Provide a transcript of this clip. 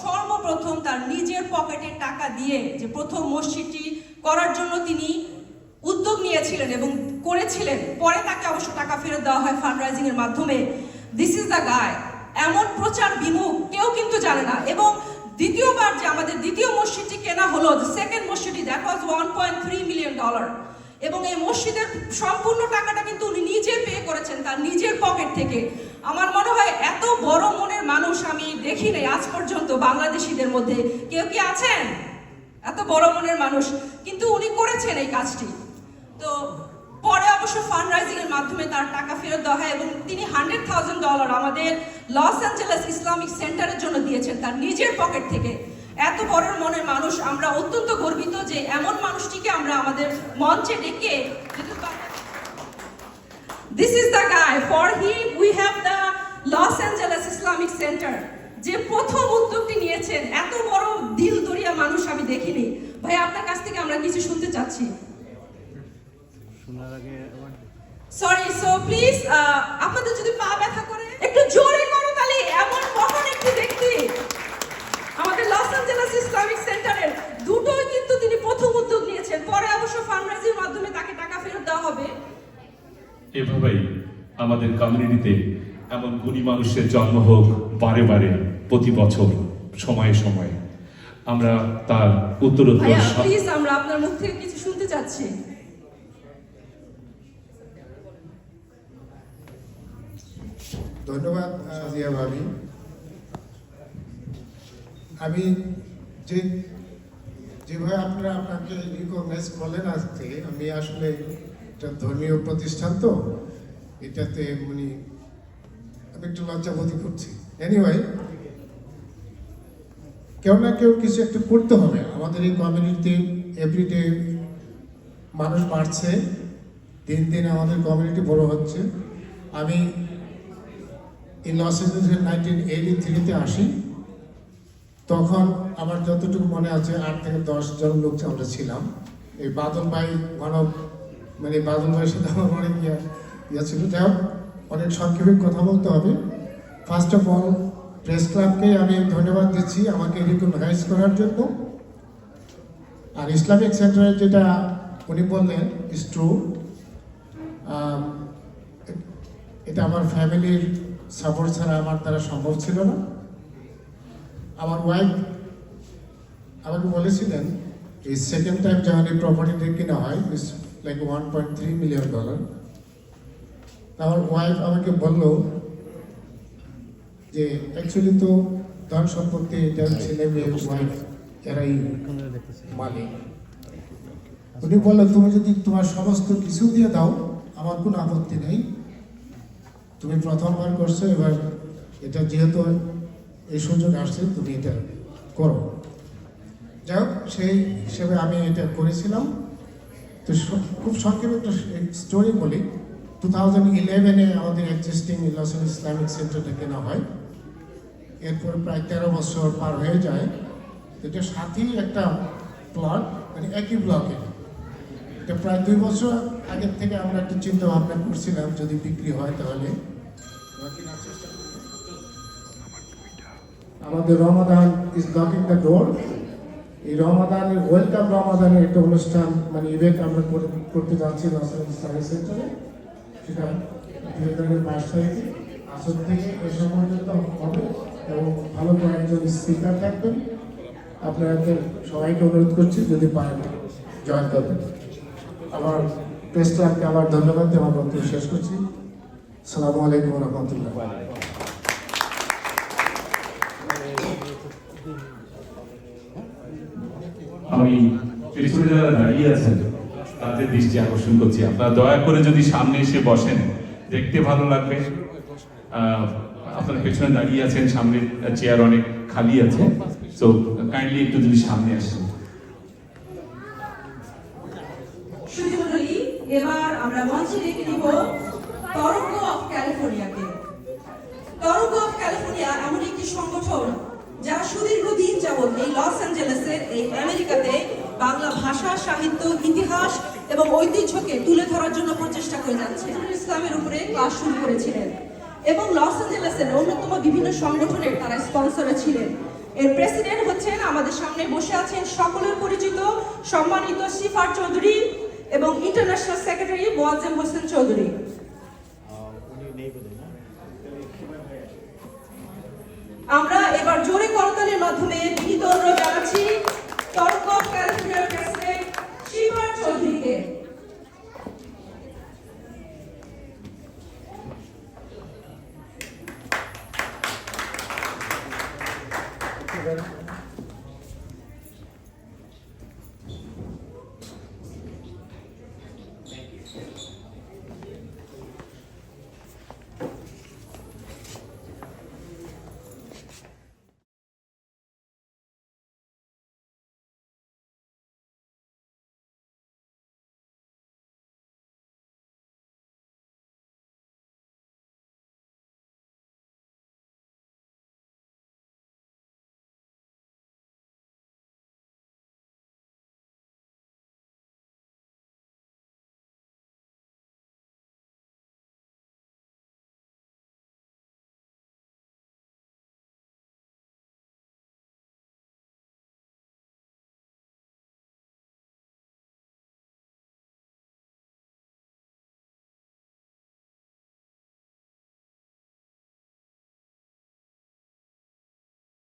সর্বপ্রথম তার নিজের পকেটের টাকা দিয়ে যে প্রথম মসজিদটি করার জন্য তিনি উদ্যোগ নিয়েছিলেন এবং করেছিলেন, পরে তাকে অবশ্য টাকা ফেরত দেওয়া হয় ফান্ড রাইজিং এর মাধ্যমে। দিস ইজ দ্য গায় এমন প্রচার বিমুখ কেউ কিন্তু জানে না। এবং দ্বিতীয়বার যে আমাদের দ্বিতীয় মসজিদটি কেনা হলো সেকেন্ড মসজিদটি that was one point three million dollar এবং এই মসজিদের সম্পূর্ণ টাকাটা কিন্তু উনি নিজে পে করেছেন তার নিজের পকেট থেকে। আমার মনে হয় এত বড় মনের মানুষ আমি দেখি নাই আজ পর্যন্ত বাংলাদেশিদের মধ্যে। কেউ কি আছেন? এত বড় মনের মানুষ। কিন্তু উনি করেছেন এই কাজটি। তো পরে অবশ্য ফান্ড রাইজিং এর মাধ্যমে তার টাকা ফেরত দেওয়া হয় এবং তিনি হান্ড্রেড থাউজেন্ড ডলার আমাদের লস অ্যাঞ্জেলেস ইসলামিক সেন্টারের জন্য দিয়েছেন তার নিজের পকেট থেকে। এত বড় মনের মানুষ, আমরা অত্যন্ত গর্বিত যে এমন মানুষটিকে আমরা আমাদের মঞ্চে ডেকে this is the guy. For him, we have the লস অ্যাঞ্জেলেস ইসলামিক সেন্টার যে প্রথম উদ্যোগটি নিয়েছেন এত বড় দিল দরিয়া মানুষ আমি দেখিনি। ভাই আপনার কাছ থেকে আমরা কিছু শুনতে চাচ্ছি। শোনার আগে সরি সো প্লিজ আপনাদের যদি পা ব্যথা করে একটু জোরে করো তাহলে এমন মহান একটি ব্যক্তি আমাদের লস অ্যাঞ্জেলেস ইসলামিক সেন্টারের দুটোই কিন্তু তিনি প্রথম উদ্যোগ নিয়েছেন পরে অবশ্য ফান্ডরাইজিং মাধ্যমে তাকে টাকা ফেরত দেওয়া হবে এভাবেই আমাদের কমিউনিটিতে এমন গুণী মানুষের জন্ম হোক বারে বারে প্রতি বছর সময়ে সময়ে। আমরা তার উত্তরোত্তর ভাইয়া প্লিজ আমরা আপনার মুখ থেকে কিছু শুনতে চাচ্ছি। ধন্যবাদ জিয়া ভাবি। আমি যে যেভাবে আপনারা আপনাকে রিকগনাইজ করলেন আজকে আমি আসলে একটা ধর্মীয় প্রতিষ্ঠান তো এটাতে মানে আমি একটু লজ্জাবোধই করছি। এনিওয়ে কেউ না কেউ কিছু একটা করতে হবে। আমাদের এই কমিউনিটিতে এভরিডে মানুষ বাড়ছে, দিন দিন আমাদের কমিউনিটি বড় হচ্ছে। আমি এই লস এঞ্জেলেসের নাইনটিন এইটি থ্রিতে আসি। তখন আমার যতটুকু মনে আছে, আট থেকে দশ জন লোক আমরা ছিলাম। এই বাদল ভাই, মানব মানে বাদল ভাইয়ের সাথে আমার অনেক ইয়া ছিল যাই অনেক সংক্ষেপে কথা বলতে হবে। ফার্স্ট অফ অল প্রেস ক্লাবকে আমি ধন্যবাদ দিচ্ছি আমাকে রিকগনাইজ করার জন্য। আর ইসলামিক সেন্টারের যেটা উনি বললেন ইস ট্রু এটা আমার ফ্যামিলির সাপোর্ট ছাড়া আমার দ্বারা সম্ভব ছিল না। আমার ওয়াইফ আমাকে বলেছিলেন, এই সেকেন্ড টাইম যখন এই প্রপার্টিটা কেনা হয় is like one point three million dollar আমার ওয়াইফ আমাকে বলল যে অ্যাকচুয়ালি তো ধন সম্পত্তি এটা ছেলে মেয়ে ওয়াইফ এরাই ক্যামেরা মালিক। উনি বললেন তুমি যদি তোমার সমস্ত কিছু দিয়ে দাও আমার কোনো আপত্তি নেই। তুমি প্রথমবার করছ এবার এটা যেহেতু এই সুযোগ আসছে তুমি এটা করো। যাই হোক সেই হিসেবে আমি এটা করেছিলাম। তো খুব সংক্ষেপে একটা স্টোরি বলি। টু থাউজেন্ড ইলেভেনে আমাদের এক্সিস্টিং লসন ইসলামিক সেন্টারটা কেনা হয়। এরপর প্রায় তেরো বছর পার হয়ে যায়। এটা সাথেই একটা প্লট মানে একই ব্লকে এটা প্রায় দুই বছর আগের থেকে আমরা একটু চিন্তা ভাবনা করছিলাম, যদি বিক্রি হয় তাহলে। আমাদের Ramadan is knocking the door এই রমাদানের ওয়েলকাম রমাদানের একটা অনুষ্ঠান মানে ইভেন্ট আমরা করতে যাচ্ছি লসন ইসলামিক সেন্টারে সেটা হাজার বাইশ তারিখে থেকে এসব পর্যন্ত হবে এবং ভালো কয়েকজন স্পিকার থাকবেন। আপনাদের সবাইকে অনুরোধ করছি, যদি পারেন জয়েন করবেন আমার প্রেস ক্লাবকে আবার ধন্যবাদ আমার বক্তব্য শেষ করছি। সালামু আলাইকুম রহমতুল্লাহ। আমি পেছনে দাঁড়িয়ে আছেন তাদের দৃষ্টি আকর্ষণ করছি। আপনারা দয়া করে যদি সামনে এসে বসেন, দেখতে ভালো লাগবে। আপনারা পেছনে দাঁড়িয়ে আছেন, সামনে চেয়ার অনেক খালি আছে। তো কাইন্ডলি একটু যদি সামনে আসেন। এবার আমরা মঞ্চে ডেকে নিব তরঙ্গ অফ ক্যালিফোর্নিয়াকে তরঙ্গ অফ ক্যালিফোর্নিয়া এমন একটি সংগঠন যারা সুদীর্ঘ দিন যাবৎ এই লস অ্যাঞ্জেলেসের এই আমেরিকাতে বাংলা ভাষা, সাহিত্য, ইতিহাস এবং ঐতিহ্যকে তুলে ধরার জন্য প্রচেষ্টা করে যাচ্ছে। ইসলামের উপরে ক্লাস শুরু করেছিলেন এবং লস অ্যাঞ্জেলেসের অন্যতম বিভিন্ন সংগঠনের তারা স্পন্সরে ছিলেন। এর প্রেসিডেন্ট হচ্ছেন আমাদের সামনে বসে আছেন সকলের পরিচিত, সম্মানিত সিফার চৌধুরী এবং ইন্টারন্যাশনাল সেক্রেটারি মোয়াজ্জেম হোসেন চৌধুরী। আমরা এবার জোরে করতালের মাধ্যমে এবার